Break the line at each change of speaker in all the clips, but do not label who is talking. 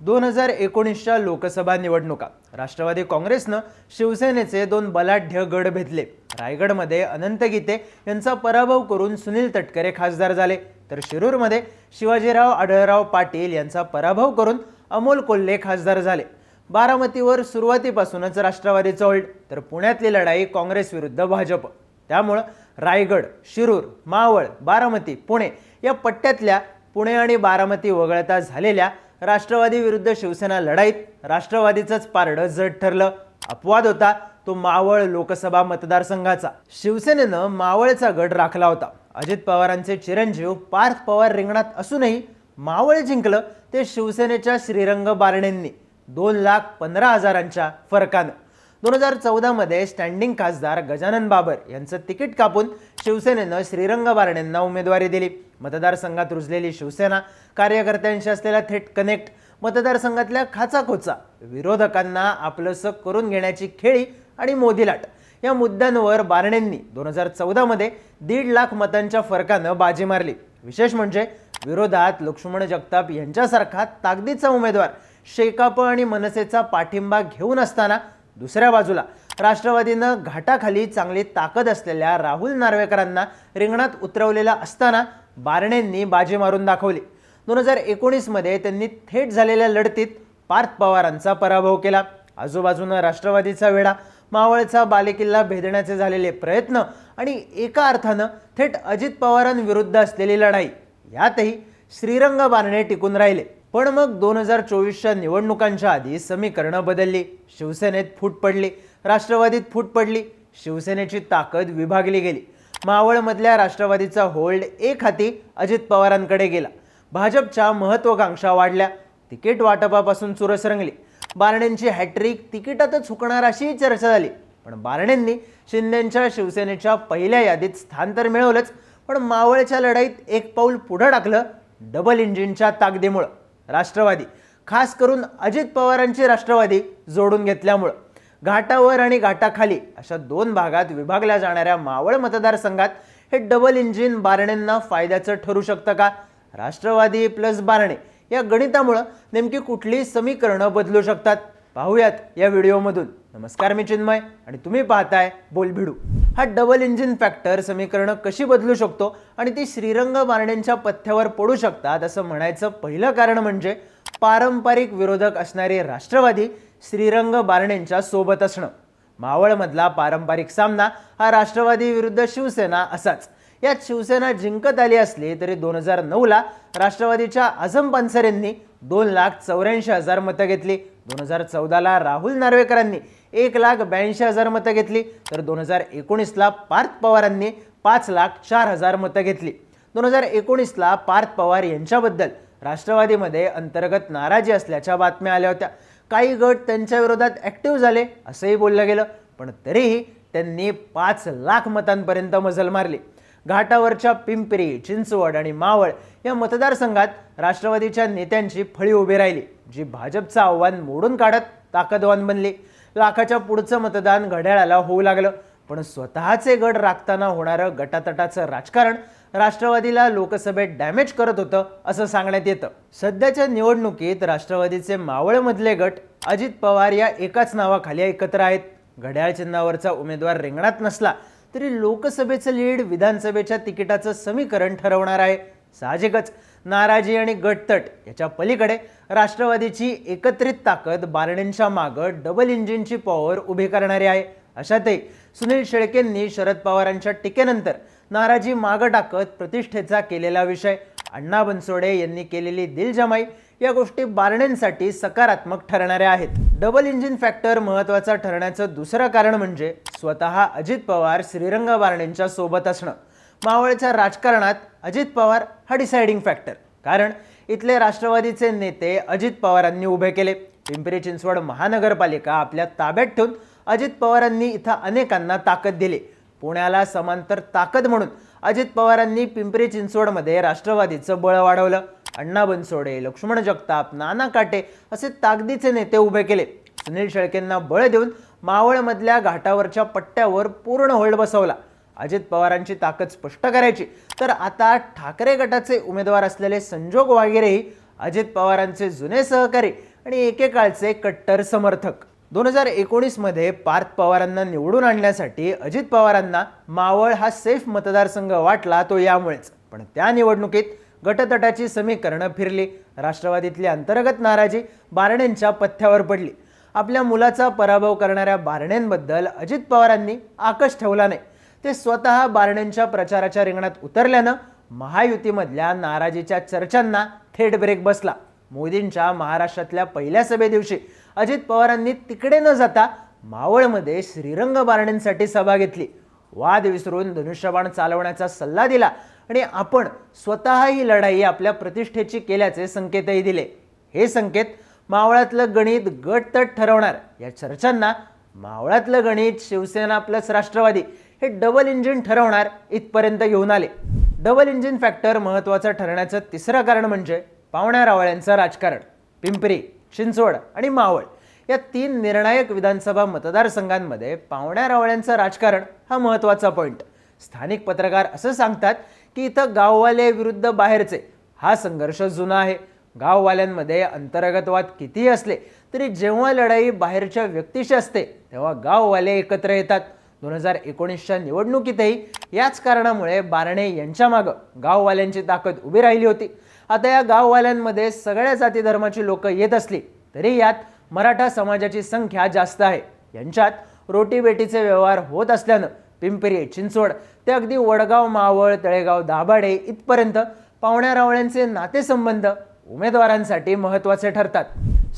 दोन हजार एकोणीसच्या लोकसभा निवडणुका. राष्ट्रवादी काँग्रेसनं शिवसेनेचे दोन बलाढ्य गड भेदले. रायगडमध्ये अनंत गीते यांचा पराभव करून सुनील तटकरे खासदार झाले. तर शिरूरमध्ये शिवाजीराव आढळराव पाटील यांचा पराभव करून अमोल कोल्हे खासदार झाले. बारामतीवर सुरुवातीपासूनच राष्ट्रवादीचं होल्ड तर पुण्यातली लढाई काँग्रेस विरुद्ध भाजप. त्यामुळं रायगड शिरूर मावळ बारामती पुणे या पट्ट्यातल्या पुणे आणि बारामती वगळता झालेल्या राष्ट्रवादी विरुद्ध शिवसेना लढाईत राष्ट्रवादीचंच पारडं जड ठरलं. अपवाद होता तो मावळ लोकसभा मतदारसंघाचा. शिवसेनेनं मावळचा गड राखला होता. अजित पवारांचे चिरंजीव पार्थ पवार रिंगणात असूनही मावळ जिंकलं ते शिवसेनेच्या श्रीरंग बारणेंनी. दोन लाख पंधरा हजारांच्या फरकानं. दोन हजार चौदामध्ये स्टँडिंग खासदार गजानन बाबर यांचं तिकीट कापून शिवसेनेनं श्रीरंग बारणेंना उमेदवारी दिली. मतदारसंघात रुजलेली शिवसेना कार्यकर्त्यांशी असलेला थेट कनेक्ट मतदारसंघातल्या खाचाखोचा विरोधकांना आपलंसं करून घेण्याची खेळी आणि मोदीलाट या मुद्द्यांवर बारणेंनी दोन हजार चौदामध्ये दीड लाख मतांच्या फरकानं बाजी मारली. विशेष म्हणजे विरोधात लक्ष्मण जगताप यांच्यासारखा ताकदीचा उमेदवार शेकाप आणि मनसेचा पाठिंबा घेऊन असताना दुसऱ्या बाजूला राष्ट्रवादीनं घाटाखाली चांगली ताकद असलेल्या राहुल नार्वेकरांना रिंगणात उतरवलेला असताना बारणेंनी बाजी मारून दाखवली. दोन हजार एकोणीसमध्ये त्यांनी थेट झालेल्या लढतीत पार्थ पवारांचा पराभव केला. आजूबाजूनं राष्ट्रवादीचा वेढा मावळचा बालेकिल्ला भेदण्याचे झालेले प्रयत्न आणि एका अर्थानं थेट अजित पवारांविरुद्ध असलेली लढाई यातही श्रीरंग बारणे टिकून राहिले. पण मग दोन हजार चोवीसच्या निवडणुकांच्या आधी समीकरणं बदलली. शिवसेनेत फूट पडली. राष्ट्रवादीत फूट पडली. शिवसेनेची ताकद विभागली गेली. मावळमधल्या राष्ट्रवादीचा होल्ड एक हाती अजित पवारांकडे गेला. भाजपच्या महत्वाकांक्षा वाढल्या. तिकीट वाटपापासून चुरस रंगली. बारणेंची हॅट्रिक तिकिटातच हुकणार अशी चर्चा झाली. पण बारणेंनी शिंदेच्या शिवसेनेच्या पहिल्या यादीत स्थान तर मिळवलंच. पण मावळच्या लढाईत एक पाऊल पुढं टाकलं डबल इंजिनच्या ताकदीमुळं. राष्ट्रवादी. खास करून अजित पवारांची राष्ट्रवादी जोडून घेतल्यामुळं. घाटावर आणि घाटाखाली अशा दोन भागात विभागल्या जाणाऱ्या मावळ मतदारसंघात हे डबल इंजिन बारणेंना फायद्याचं ठरू शकतं का? राष्ट्रवादी प्लस बारणे या गणितामुळं नेमकी कुठली समीकरणं बदलू शकतात? पाहूयात या व्हिडिओमधून नमस्कार मी चिन्मय आणि तुम्ही पाहताय बोलभिडू. हा डबल इंजिन फॅक्टर समीकरणं कशी बदलू शकतो आणि ती श्रीरंग बारणेंच्या पथ्यावर पडू शकतात असं म्हणायचं पहिलं कारण म्हणजे पारंपरिक विरोधक असणारे राष्ट्रवादी श्रीरंग बारणेंच्या सोबत असणं. मावळमधला पारंपरिक सामना हा राष्ट्रवादी विरुद्ध शिवसेना असाच. यात शिवसेना जिंकत आली असली तरी दोन हजार नऊला राष्ट्रवादीच्या आझम पानसरेंनी दोन लाख चौऱ्याऐंशी हजार मतं घेतली. दोन हजार चौदाला राहुल नार्वेकरांनी एक लाख ब्याऐंशी हजार मतं घेतली. तर दोन हजार एकोणीसला पार्थ पवारांनी पाच लाख चार हजार मतं घेतली. दोन हजार एकोणीसला पार्थ पवार यांच्याबद्दल राष्ट्रवादीमध्ये अंतर्गत नाराजी असल्याच्या बातम्या आल्या होत्या. काही गट त्यांच्या विरोधात ॲक्टिव्ह झाले असंही बोललं गेलं. पण तरीही त्यांनी पाच लाख मतांपर्यंत मजल मारली. घाटावरच्या पिंपरी चिंचवड आणि मावळ या मतदारसंघात राष्ट्रवादीच्या नेत्यांची फळी उभी राहिली जी भाजपचं आव्हान मोडून काढत ताकदवान बनली. लाखाच्या पुढचं मतदान घड्याळाला होऊ लागलं. पण स्वतःचे गड राखताना होणारं गटातटाचं राजकारण राष्ट्रवादीला लोकसभेत डॅमेज करत होतं असं सांगण्यात येतं. सध्याच्या निवडणुकीत राष्ट्रवादीचे मावळमधले गट अजित पवार या एकाच नावाखाली एकत्र आहेत. घड्याळ चिन्हावरचा उमेदवार रिंगणात नसला तरी लोकसभेचं लीड विधानसभेच्या तिकिटाचं समीकरण ठरवणार आहे. साहजिकच नाराजी आणि गटतट याच्या पलीकडे राष्ट्रवादीची एकत्रित ताकद बारणेंच्या मागं डबल इंजिनची पॉवर उभी करणारी आहे. अशातही सुनील शेळकेंनी शरद पवारांच्या टीकेनंतर नाराजी मागं टाकत प्रतिष्ठेचा केलेला विषय अण्णा बनसोडे यांनी केलेली दिलजमाई या गोष्टी बारणेंसाठी सकारात्मक ठरणाऱ्या आहेत. डबल इंजिन फॅक्टर महत्त्वाचा ठरण्याचं दुसरं कारण म्हणजे स्वतः अजित पवार श्रीरंग बारणेंच्या सोबत असणं. मावळच्या राजकारणात अजित पवार हा डिसाइडिंग फॅक्टर कारण इथले राष्ट्रवादीचे नेते अजित पवारांनी उभे केले. पिंपरी चिंचवड महानगरपालिका आपल्या ताब्यात ठेवून अजित पवारांनी इथं अनेकांना ताकद दिली. पुण्याला समांतर ताकद म्हणून अजित पवारांनी पिंपरी चिंचवडमध्ये राष्ट्रवादीचं बळ वाढवलं. अण्णा बनसोडे लक्ष्मण जगताप नाना काटे असे ताकदीचे नेते उभे केले. सुनील शेळकेंना बळ देऊन मावळमधल्या घाटावरच्या पट्ट्यावर पूर्ण होल्ड बसवला. अजित पवारांची ताकद स्पष्ट करायची. तर आता ठाकरे गटाचे उमेदवार असलेले संजोग वागेरेही अजित पवारांचे जुने सहकारी आणि एकेकाळचे कट्टर समर्थक. दोन हजार एकोणीसमध्ये पार्थ पवारांना निवडून आणण्यासाठी अजित पवारांना मावळ हा सेफ मतदारसंघ वाटला तो यामुळेच. पण त्या निवडणुकीत गटतटाची समीकरणं फिरली. राष्ट्रवादीतली अंतर्गत नाराजी बारणेंच्या पथ्यावर पडली. आपल्या मुलाचा पराभव करणाऱ्या बारणेंबद्दल अजित पवारांनी आकश ठेवला नाही. ते स्वतः बारणेंच्या प्रचाराच्या रिंगणात उतरल्यानं महायुतीमधल्या नाराजीच्या चर्चांना थेट ब्रेक बसला. मोदींच्या महाराष्ट्रातल्या पहिल्या सभे दिवशी अजित पवारांनी तिकडे न जाता मावळमध्ये श्रीरंग बारणेंसाठी सभा घेतली. वाद विसरून धनुष्यबाण चालवण्याचा सल्ला दिला आणि आपण स्वतः ही लढाई आपल्या प्रतिष्ठेची केल्याचे संकेतही दिले. हे संकेत मावळातलं गणित गटतट ठरवणार या चर्चांना मावळातलं गणित शिवसेना प्लस राष्ट्रवादी हे डबल इंजिन ठरवणार इथपर्यंत घेऊन आले. डबल इंजिन फॅक्टर महत्त्वाचं ठरण्याचं तिसरं कारण म्हणजे पावण्या रावळ्यांचं राजकारण. पिंपरी चिंचवड आणि मावळ या तीन निर्णायक विधानसभा मतदारसंघांमध्ये पावण्या रावळ्यांचं राजकारण हा महत्त्वाचा पॉईंट स्थानिक पत्रकार असं सांगतात की इथं गाववाले विरुद्ध बाहेरचे हा संघर्ष जुना आहे. गाववाल्यांमध्ये अंतर्गतवाद कितीही असले तरी जेव्हा लढाई बाहेरच्या व्यक्तीशी असते तेव्हा गाववाले एकत्र येतात. दोन हजार एकोणीसच्या निवडणुकीतही याच कारणामुळे बारणे यांच्या मागं गाववाल्यांची ताकद उभी राहिली होती. आता या गाववाल्यांमध्ये सगळ्या जाती धर्माची लोक येत असली तरी यात मराठा समाजाची संख्या जास्त आहे. यांच्यात रोटीबेटीचे व्यवहार होत असल्यानं पिंपरी चिंचवड ते अगदी वडगाव मावळ तळेगाव दाभाडे इथपर्यंत पावण्या रावळ्यांचे नातेसंबंध उमेदवारांसाठी महत्त्वाचे ठरतात.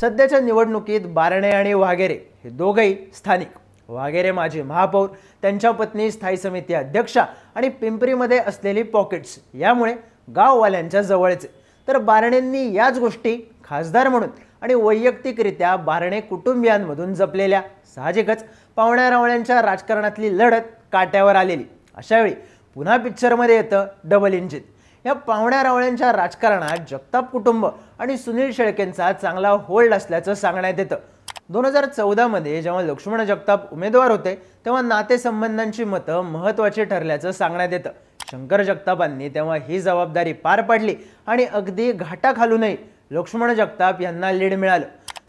सध्याच्या निवडणुकीत बारणे आणि वाघेरे हे दोघंही स्थानिक. वाघेरे माजी महापौर त्यांच्या पत्नी स्थायी समिती अध्यक्षा आणि पिंपरीमध्ये असलेली पॉकेट्स यामुळे गाववाल्यांच्या जवळचे. तर बारणेंनी याच गोष्टी खासदार म्हणून आणि वैयक्तिकरित्या बारणे कुटुंबियांमधून जपलेल्या साहजिकच पावण्यारावळ्यांच्या राजकारणातली लढत काट्यावर आलेली. अशावेळी पुन्हा पिक्चरमध्ये येतं डबल इंजिन या पावण्यारावळ्यांच्या राजकारणात जगताप कुटुंब आणि सुनील शेळकेंचा चांगला होल्ड असल्याचं सांगण्यात येतं. दोन हजार चौदामध्ये जेव्हा लक्ष्मण जगताप उमेदवार होते तेव्हा नातेसंबंधांची मतं महत्त्वाची ठरल्याचं सांगण्यात येतं. शंकर जगतापांनी तेव्हा ही जबाबदारी पार पाडली आणि अगदी घाटाखालूनही लक्ष्मण जगताप यांना लीड मिळालं.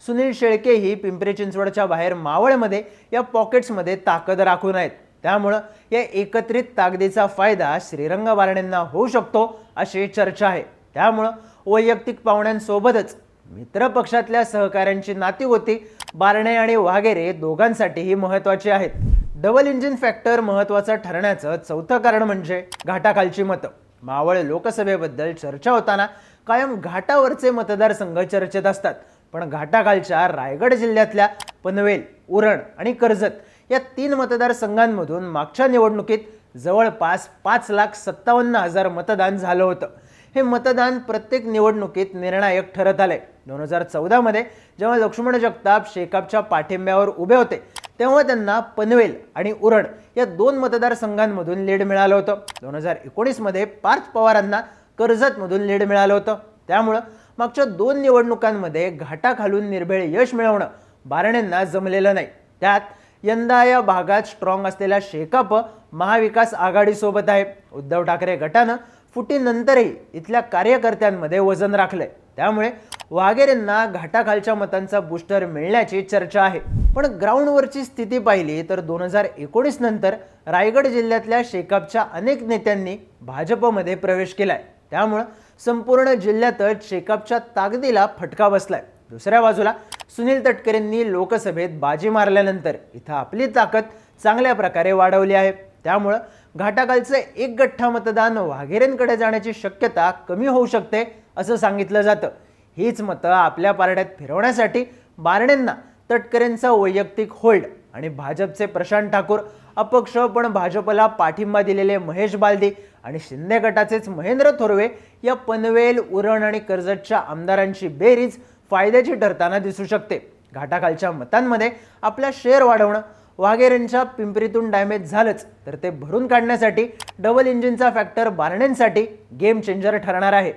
सुनील शेळकेही पिंपरी चिंचवडच्या बाहेर मावळमध्ये या पॉकेट्समध्ये ताकद राखून आहेत. त्यामुळं या एकत्रित ताकदीचा फायदा श्रीरंग बारणेंना होऊ शकतो अशी चर्चा आहे. त्यामुळं वैयक्तिक पाहुण्यांसोबतच मित्रपक्षातल्या सहकाऱ्यांची नाती होती बारणे आणि वाघेरे दोघांसाठीही महत्त्वाची आहेत. डबल इंजिन फॅक्टर महत्त्वाचं ठरण्याचं चौथं कारण म्हणजे घाटाखालची मतं. मावळ लोकसभेबद्दल चर्चा होताना कायम घाटावरचे मतदारसंघ चर्चेत असतात. पण घाटाखालच्या रायगड जिल्ह्यातल्या पनवेल उरण आणि कर्जत या तीन मतदारसंघांमधून मागच्या निवडणुकीत जवळपास पाच लाख सत्तावन्न हजार मतदान झालं होतं. हे मतदान प्रत्येक निवडणुकीत निर्णायक ठरत आलंय. दोन हजार चौदामध्ये जेव्हा लक्ष्मण जगताप शेकापच्या पाठिंब्यावर उभे होते तेव्हा त्यांना पनवेल आणि उरण या दोन मतदारसंघांमधून लीड मिळालं होतं. दोन हजार एकोणीसमध्ये पार्थ पवारांना कर्जतमधून लीड मिळालं होतं. त्यामुळं मागच्या दोन निवडणुकांमध्ये घाटाखालून निर्भेळ यश मिळवणं बारणेंना जमलेलं नाही. त्यात यंदा या भागात स्ट्रॉंग असलेला शेकाप महाविकास आघाडीसोबत आहे. उद्धव ठाकरे गटानं फुटीनंतरही इथल्या कार्यकर्त्यांमध्ये वजन राखलंय. त्यामुळे वाघेरेंना घाटाखालच्या मतांचा बूस्टर मिळण्याची चर्चा आहे. पण ग्राउंडवरची स्थिती पाहिली तर दोन हजार एकोणीस नंतर रायगड जिल्ह्यातल्या शेकापच्या अनेक नेत्यांनी भाजपमध्ये प्रवेश केलाय. त्यामुळं संपूर्ण जिल्ह्यातच शेकापच्या ताकदीला फटका बसलाय. दुसऱ्या बाजूला सुनील तटकरेंनी लोकसभेत बाजी मारल्यानंतर इथं आपली ताकद चांगल्या प्रकारे वाढवली आहे. त्यामुळं घाटाखालचं एक गठ्ठा मतदान वाघेरेंकडे जाण्याची शक्यता कमी होऊ शकते असं सांगितलं जातं. हीच मतं आपल्या पारड्यात फिरवण्यासाठी बारणेंना तटकरेंचा वैयक्तिक होल्ड आणि भाजपचे प्रशांत ठाकूर अपक्ष पण भाजपला पाठिंबा दिलेले महेश बालदी आणि शिंदे गटाचेच महेंद्र थोरवे या पनवेल उरण आणि कर्जतच्या आमदारांची बेरीज फायद्याची ठरताना दिसू शकते. घाटाखालच्या मतांमध्ये आपला शेअर वाढवणं वाघेरेंच्या पिंपरीतून डॅमेज झालंच तर ते भरून काढण्यासाठी डबल इंजिनचा फॅक्टर बारणेंसाठी गेम चेंजर ठरणार आहे.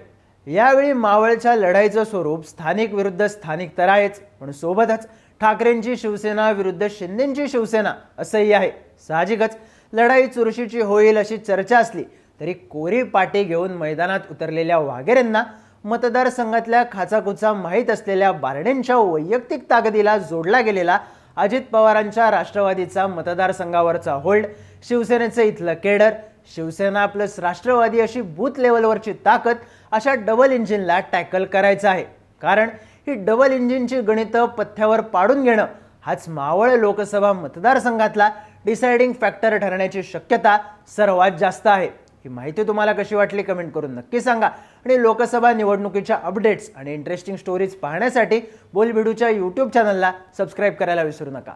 यावेळी मावळच्या लढाईचं स्वरूप स्थानिक विरुद्ध स्थानिक तर आहेच पण सोबतच ठाकरेंची शिवसेना विरुद्ध शिंदेंची शिवसेना असंही आहे. साहजिकच लढाई चुरशीची होईल अशी चर्चा असली तरी कोरी पाटी घेऊन मैदानात उतरलेल्या वाघेरेंना मतदारसंघातल्या खाचाखुचा माहीत असलेल्या बारडेंच्या वैयक्तिक ताकदीला जोडला गेलेला अजित पवारांच्या राष्ट्रवादीचा मतदारसंघावरचा होल्ड शिवसेनेचं इथलं केडर शिवसेना प्लस राष्ट्रवादी अशी बूथ लेवलवरची ताकद अशा डबल इंजिनला टॅकल करायचं आहे. कारण ही डबल इंजिनची गणितं पथ्यावर पाडून घेणं हाच मावळ लोकसभा मतदारसंघातला डिसाइडिंग फॅक्टर ठरण्याची शक्यता सर्वात जास्त आहे. ही माहिती तुम्हाला कशी वाटली कमेंट करून नक्की सांगा. आणि लोकसभा निवडणुकीच्या अपडेट्स आणि इंटरेस्टिंग स्टोरीज पाहण्यासाठी बोलबिडूच्या यूट्यूब चॅनलला सबस्क्राईब करायला विसरू नका.